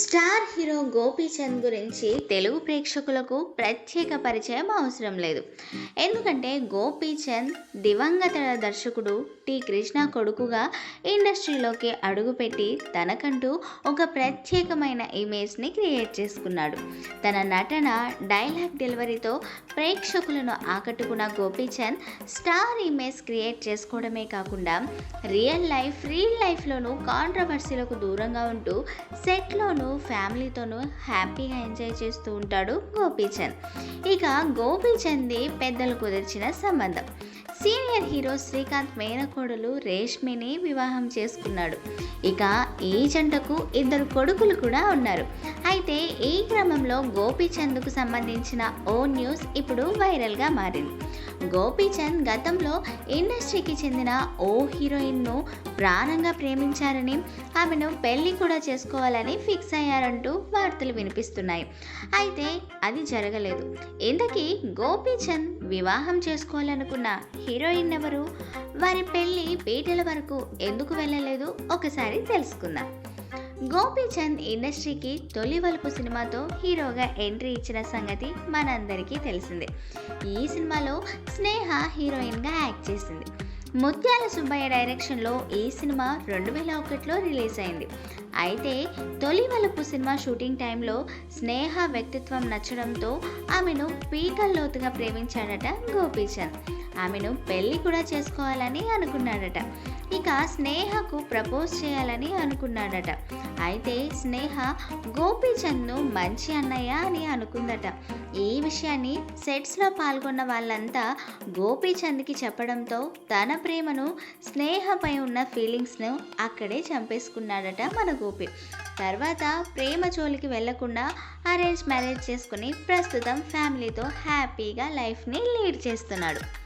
Star hero Gopichand గురించి తెలుగు ప్రేక్షకులకు ప్రత్యేక పరిచయం అవసరం లేదు. ఎందుకంటే గోపీచంద్ దివంగత దర్శకుడు టి. కృష్ణ కొడుకుగా ఇండస్ట్రీలోకి అడుగుపెట్టి తనకంటూ ఒక ప్రత్యేకమైన ఇమేజ్ని క్రియేట్ చేసుకున్నాడు. తన నటన డైలాగ్ డెలివరీతో ప్రేక్షకులను ఆకట్టుకున్న గోపీచంద్ స్టార్ ఇమేజ్ క్రియేట్ చేసుకోవడమే కాకుండా రియల్ లైఫ్ రియల్ లైఫ్లోనూ కాంట్రవర్సీలకు దూరంగా ఉంటూ సెట్లోనూ ఫ్యామిలీతోనూ హ్యాపీగా ఎంజాయ్ చేస్తూ ఉంటాడు గోపీచంద్. ఇక గోపీచంద్ది పెద్దలు కుదిర్చిన సంబంధం. సీనియర్ హీరో శ్రీకాంత్ మేనకోడలు రేష్మిని వివాహం చేసుకున్నాడు. ఇక ఈ జంటకు ఇద్దరు కొడుకులు కూడా ఉన్నారు. అయితే ఈ క్రమంలో గోపీచంద్కు సంబంధించిన ఓ న్యూస్ ఇప్పుడు వైరల్గా మారింది. గోపీచంద్ గతంలో ఇండస్ట్రీకి చెందిన ఓ హీరోయిన్ను ప్రాణంగా ప్రేమించారని ఆమెను పెళ్ళి కూడా చేసుకోవాలని ఫిక్స్ అయ్యారంటూ వార్తలు వినిపిస్తున్నాయి. అయితే అది జరగలేదు. ఇంతకీ గోపీచంద్ వివాహం చేసుకోవాలనుకున్న హీరోయిన్ ఎవరు? వారి పెళ్ళి పీటల వరకు ఎందుకు వెళ్ళలేదు? ఒకసారి తెలుసుకుందాం. గోపీచంద్ ఇండస్ట్రీకి తొలి వలుపు సినిమాతో హీరోగా ఎంట్రీ ఇచ్చిన సంగతి మనందరికీ తెలిసిందే. ఈ సినిమాలో స్నేహ హీరోయిన్గా యాక్ట్ చేసింది. ముత్యాల సుబ్బయ్య డైరెక్షన్లో ఈ సినిమా రెండు వేల ఒకటిలో రిలీజ్ అయింది. అయితే తొలి వలుపు సినిమా షూటింగ్ టైంలో స్నేహ వ్యక్తిత్వం నచ్చడంతో ఆమెను పీకల్లోతుగా ప్రేమించాడట గోపీచంద్. ఆమెను పెళ్ళి కూడా చేసుకోవాలని అనుకున్నాడట. ఇక స్నేహకు ప్రపోజ్ చేయాలని అనుకున్నాడట. అయితే స్నేహ గోపీచంద్ను మంచి అన్నయ్య అని అనుకుందట. ఈ విషయాన్ని సెట్స్లో పాల్గొన్న వాళ్ళంతా గోపీచంద్కి చెప్పడంతో తన ప్రేమను స్నేహపై ఉన్న ఫీలింగ్స్ను అక్కడే చంపేసుకున్నాడట మన గోపి. తర్వాత ప్రేమ జోలికి వెళ్ళకుండా అరేంజ్ మ్యారేజ్ చేసుకుని ప్రస్తుతం ఫ్యామిలీతో హ్యాపీగా లైఫ్ని లీడ్ చేస్తున్నాడు.